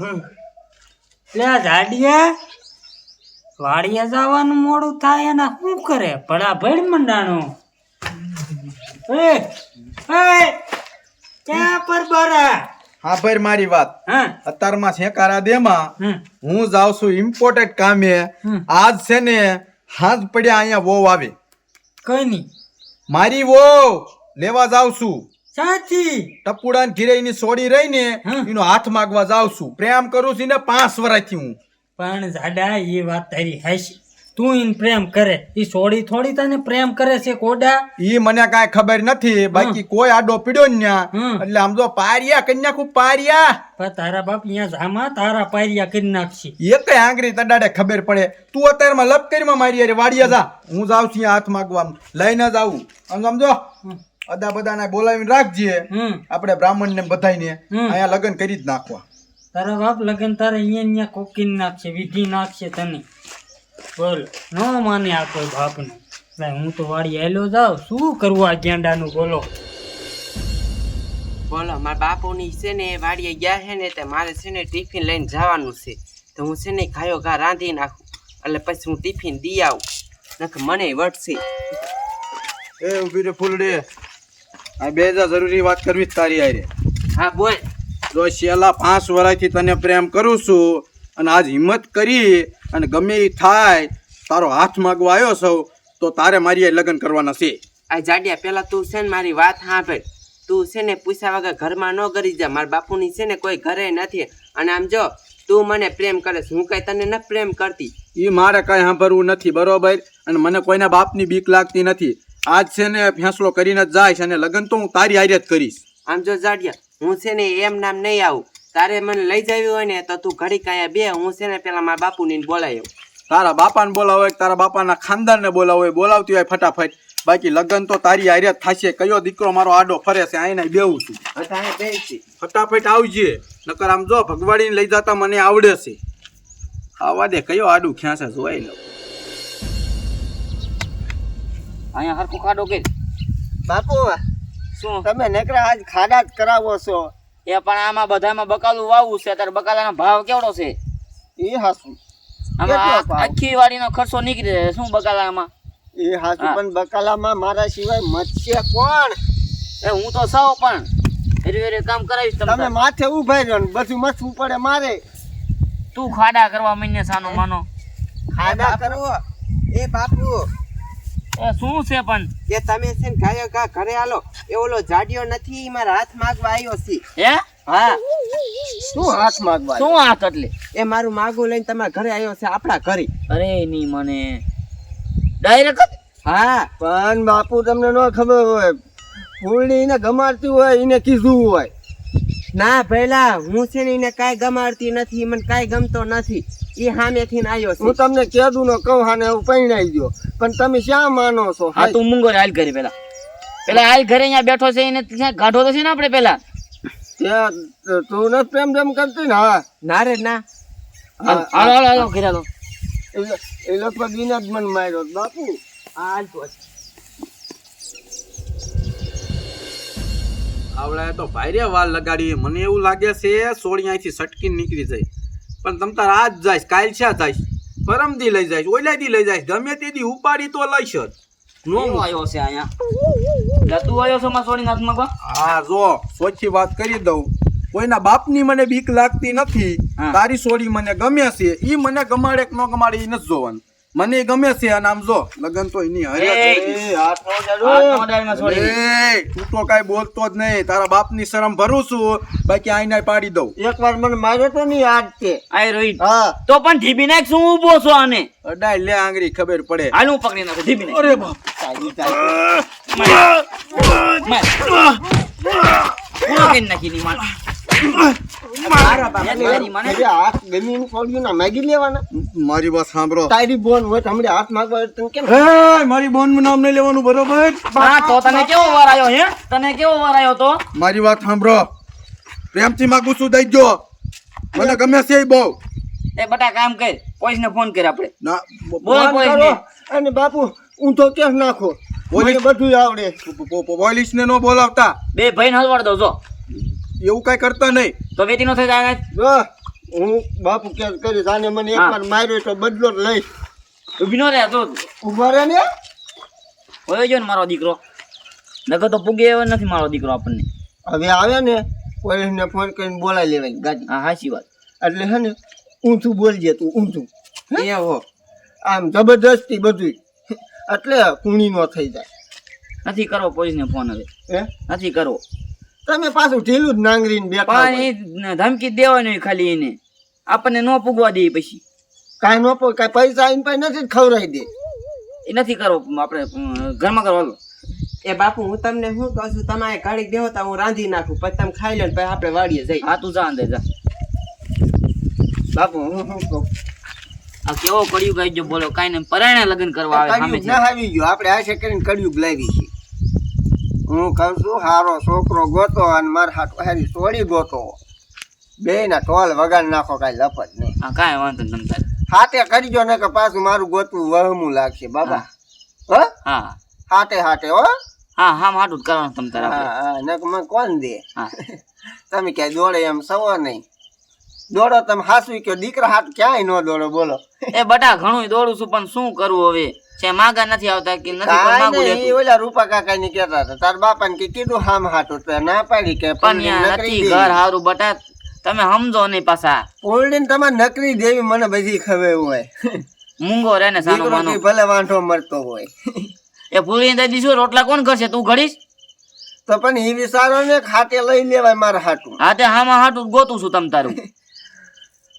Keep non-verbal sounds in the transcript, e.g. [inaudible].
લે વાડિયા જવાનું મોડું થાય એના શું કરે? ભડા ભેડ મંડાણો. એ એ ક્યાં પર બરા? હા ભાઈ મારી વાત. હા. અત્યારમાં શેકારા દેમાં હું જાઉં છું ઇમ્પોર્ટેન્ટ કામે. આજ છે ને હાથ પડ્યા અહીંયા વહુ આવે. કઈ નહીં મારી વહુ લેવા જાઉં છું. સાચી ટપુડા ને ઘીરે સોડી રહી ને એનો હાથ માગવા જાઉં છું. પ્રેમ કરું છું ને પાંચ વર્ષથી હું. પણ જાડા એ વાત તારી હશે તું ઈન પ્રેમ કરે. ઈ છોડી થોડી તને પ્રેમ કરે છે કોડા? ઈ મને કાંઈ ખબર નથી. બાકી કોઈ આડો પીડ્યો ન્યા. એટલે આમ જો પારિયા કન્યા ખૂબ પારિયા. પણ તારા બાપ અહીંયા જામા તારા પારિયા કરી નાખશે. એ કઈ આંગળી તડાડે ખબર પડે. તું અત્યારમાં લપ કરીમાં મારી અરે વાડિયા જા. હું જાઉં છું હાથ માગવા. લઈને જાઉં. સમજો. અદા બધાને બોલાવીને રાખજે. આપણે બ્રાહ્મણ ને બધાને અહીંયા લગ્ન કરી જ નાખવા. તારા બાપ લગ્ન તારે અહીંયા અહીંયા કોકીને નાખશે વિધિ નાખશે તને. બોલ ન માને આ કોઈ બાપને. ભાઈ હું તો વાડી હેલો જાઉં. શું કરવું આ ગેંડાનું? બોલો. બોલો મારા બાપુની છે ને વાડીએ ગયા છે ને તે મારે છે ને ટિફિન લઈને જવાનું છે. તો હું છે ને ખાયો ઘા રાંધી નાખું. એટલે પછી હું ટિફિન દી આવું. નખ મને વટશે. એ ઊભી રે ફૂલડી. આ બે જરૂરી વાત કરવી જ તારી આરે હા બોલ. જો છેલ્લા પાંચ વર્ષથી તને પ્રેમ કરું છું અને આજ હિંમત કરી અને ગમે એ થાય તારો હાથ માગવા આવ્યો સૌ તો તારે મારી લગ્ન કરવાના છે. આ જાડિયા પેલા તું છે ને મારી વાત સાંભળ. તું છે ને પૂછ્યા વગર ઘરમાં ન કરી જા. મારા બાપુની છે ને કોઈ ઘરે નથી. અને આમ જો તું મને પ્રેમ કરે હું કઈ તને ન પ્રેમ કરતી. એ મારે કઈ સાંભળવું નથી બરોબર? અને મને કોઈના બાપની બીક લાગતી નથી. આજ છે ને ફેંસલો કરીને જ જાય છે અને લગ્ન તો હું તારી હારે જ કરીશ. આમ જો જાડિયા હું છે ને એમ નામ નહીં આવું. તારે મને લઈ જવી હોય ને તો તું ઘડી કાંઈ બે હું છે ને પેલા મારા બાપુની બોલાયો. તારા બાપાને બોલાવો હોય તારા બાપાના ખાનદાનને બોલાવો હોય બોલાવતી હોય ફટાફટ. બાકી લગ્ન તો તારી હારે થશે. કયો દીકરો મારો આડો ફરે છે આઈને બેવું છું. ફટાફટ આવજે. નકર આમ જો ભગવાડીને લઈ જતા મને આવડે છે. આવા દે કયો આડું ખ્યાસે જોઈ લો અહીંયા હરખું ખાડો કે? બાપુ શું? તમે નેકરા આજ ખાડા જ કરાવો છો. એ પણ આમાં બધામાં બકાલું વાવવું છે. ત્યારે બકાલાનો ભાવ કેવડો છે? એ હાસું. આમાં? આખી વાડીનો ખર્ચો નીકળી જાય. શું બકાલામાં? એ હાસું પણ બકાલામાં મારા સિવાય મત્સ્ય કોણ? એ હું તો સૌ પણ. હેરી હેરી કામ કરાવીશ તમ તમે માથે ઊભા રહ્યો ને બધું મથવું પડે મારે. તું ખાડા કરવા મહિને સાનો માનો. ખાડા કરવો એ બાપુ શું છે પણ? એ તમે છે ને ગાયો ગા ઘરે આલો. એ ઓલો જાડિયો નથી મારા હાથ માગવા આવ્યો છે. હે? હા. શું હાથ માગવા શું હાથ એટલે? એ મારું માગું લઈને તમારા ઘરે આવ્યો છે આપણા ઘરે. અરે ની મને ડાયરેક્ટ હા. પણ બાપુ તમને ન ખબર હોય. ફૂલડી એને ગમાડતી હોય એને કીધું હોય. ના પહેલા હું છે ને એને કાંઈ ગમાડતી નથી મને કાંઈ ગમતો નથી. એ સામેથી આવ્યો હું તમને તમને કેદું નો કહું હાને હું પૈણાઈ ગયો પણ તમે શ્યાં માનો છો? હા તું મૂંગો રે, હાલ ઘરે પેલા. પેલા હાલ ઘરે અહીંયા બેઠો છે એને ત્યાં ગાઢો તો છે ને આપણે પેલા? તું નથી પ્રેમ પ્રેમ કરતી ને હા? ના રે ના. હાલ હાલો હાલો ઘરે હાલો. એ- લગભગ વિના જ મન માર્યો બાપુ હાલ તો આવડે તો ભાઈ રે વાલ લગાડી મને એવું લાગે છે સોળી અહીંથી સટકી નીકળી જાય. પણ તમ તાર આજ જાય કાલ છે જાય પરમદી લઈ જાય ઓલાદી લઈ જાય ગમે તેથી ઉપાડી તો લઈશ જ. નો આવ્યો છે અહીંયા? તું આવ્યો છો માં સોની હા જો સોચી વાત કરી દઉં. કોઈના બાપની મને બીક લાગતી નથી. તારી સોડી મને ગમે છે. ઈ મને ગમાડે કે ન ગમાડે ઈ નથી જોવાનું. મને ગમે છે આ નામ જો. લગન તો એની હરે એ, છે. હાથ નો જડો. હાથનો છોડી. એ, તું તો કાઈ બોલતો જ નહીં. તારા બાપની શરમ ભરું છું. બાકી આઈને પાડી દઉં. એકવાર મને માર્યો તો નહીં આજ તે આય રોહિત હા. તો પણ ધીબી નાખ શું ઊભો છો આને? અડાય લે આંગળી ખબર પડે. હાલ હું પકડી નાખું ધીબી નાખ. અરે બાપ. ચાલી ચાલી. માર. નાખી ની માર. મારી વાત સાંભળો. તારી બોન હોય તો હાથ માગવા તને કેમ? મારી બોનનું નામ નહીં લેવાનું બરોબર? હા તો તને કેવો વાર આવ્યો હે? તને કેવો વાર આવ્યો તો? મારી વાત સાંભળો. પ્રેમથી માગું છું દઈ જો. મને ગમે છે બહુ. એ બટા કામ કર. પોલીસ ને ફોન કર આપણે. ના બોલ પોલીસ અને બાપુ હું તો કેસ નાખો. મને બધું આવડે. પોલીસ ને નો બોલાવતા. બે ભાઈ હલવાડ દો જો. એવું કઈ કરતા નહીં. તો વેતી નો થઈ જાય હું બાપુ કે કરી તાને મને એક એકવાર માર્યો તો બદલો લઈ લઈશ. ઊભી નો રહે તો. ઊભા રહે ને? ઓય જો ને મારો દીકરો. નગર તો પૂગે એવો નથી મારો દીકરો આપણને. હવે આવે ને પોલીસને ફોન કરીને બોલાવી લેવાય ગાડી. હા હાચી વાત. એટલે હે ને ઊંચું બોલજે તું ઊંચું એવો આમ જબરદસ્તી બધું એટલે કુણી નો થઈ જાય. નથી કરવો પોલીસને ફોન હવે. હે? નથી કરવો. તમે પાછું ઢીલું જ નાંગરીને બેઠા પણ એ ધમકી દેવાની ખાલી એને. આપણને ન પૂગવા દે પછી. કાંઈ નો પૂગ કાંઈ પૈસા આવીને પાસે નથી ખવડાવી દે. એ નથી કરવો આપણે ઘરમાં કરવાનું હાલો. એ બાપુ હું તમને શું કહું છું? તમારે કાઢી દેવો તો હું રાંધી નાખું પછી તમે ખાઈ લો પછી આપણે વાડીએ જઈ હા તું જા અંદર જા. બાપુ હું શું કહું? આ કેવો કડિયું કઈ જો બોલો કાઈ ને પરાયણા લગ્ન કરવા આવે સામે ના આવી ગયો. આપણે આશા કરીને કડિયું લાવી છે. હું કહું છું હારો છોકરો ગોતો અને મારા હાથ હારી સોડી ગોતો. બે ના ટોલ વગાડ નાખો કાંઈ લપત નહીં. હા કાંઈ વાંધો નહીં તમ હાથે કરજો ને કે પાછું મારું ગોતવું વહમું લાગશે બાબા. હો. હા? હાથે હાથે હો? હા હા હાટું જ કરવાનું તમે તારા હા ને હા નક મને કોણ દે? હા. [laughs] તમે ક્યાંય દોડે એમ સવો નહીં. દોડો તમે હાસવી કે દીકરા હાથ ક્યાંય ન દોડો બોલો. એ બટા ઘણું દોડું છું પણ શું કરવું હવે? માગા નથી આવતા કે નથી કોઈ કાંઈ માગું નહીં, ઈ લેતું. ઓલા રૂપા કાકા ની કેતા હતા તાર બાપા ને કીધું હામ હાટું તો ના પાડી કે પણ પૂરડી યા નકરી નથી ઘર હારું બટા તમે સમજો નહીં પાછા. તમારે નકરી દેવી મને બધી ખબર હોય. મૂંગો રે ને સાનો માનો. ભલે વાંઢો મરતો હોય. એ પૂરી દાદી શું રોટલા કોણ કરશે તું ઘડીશ? તો પણ એ વિચારો ને ખાતે લઈ લેવાય મારા હાટું. હા તે હામાં હાટું ગોતું છું તમ તારું.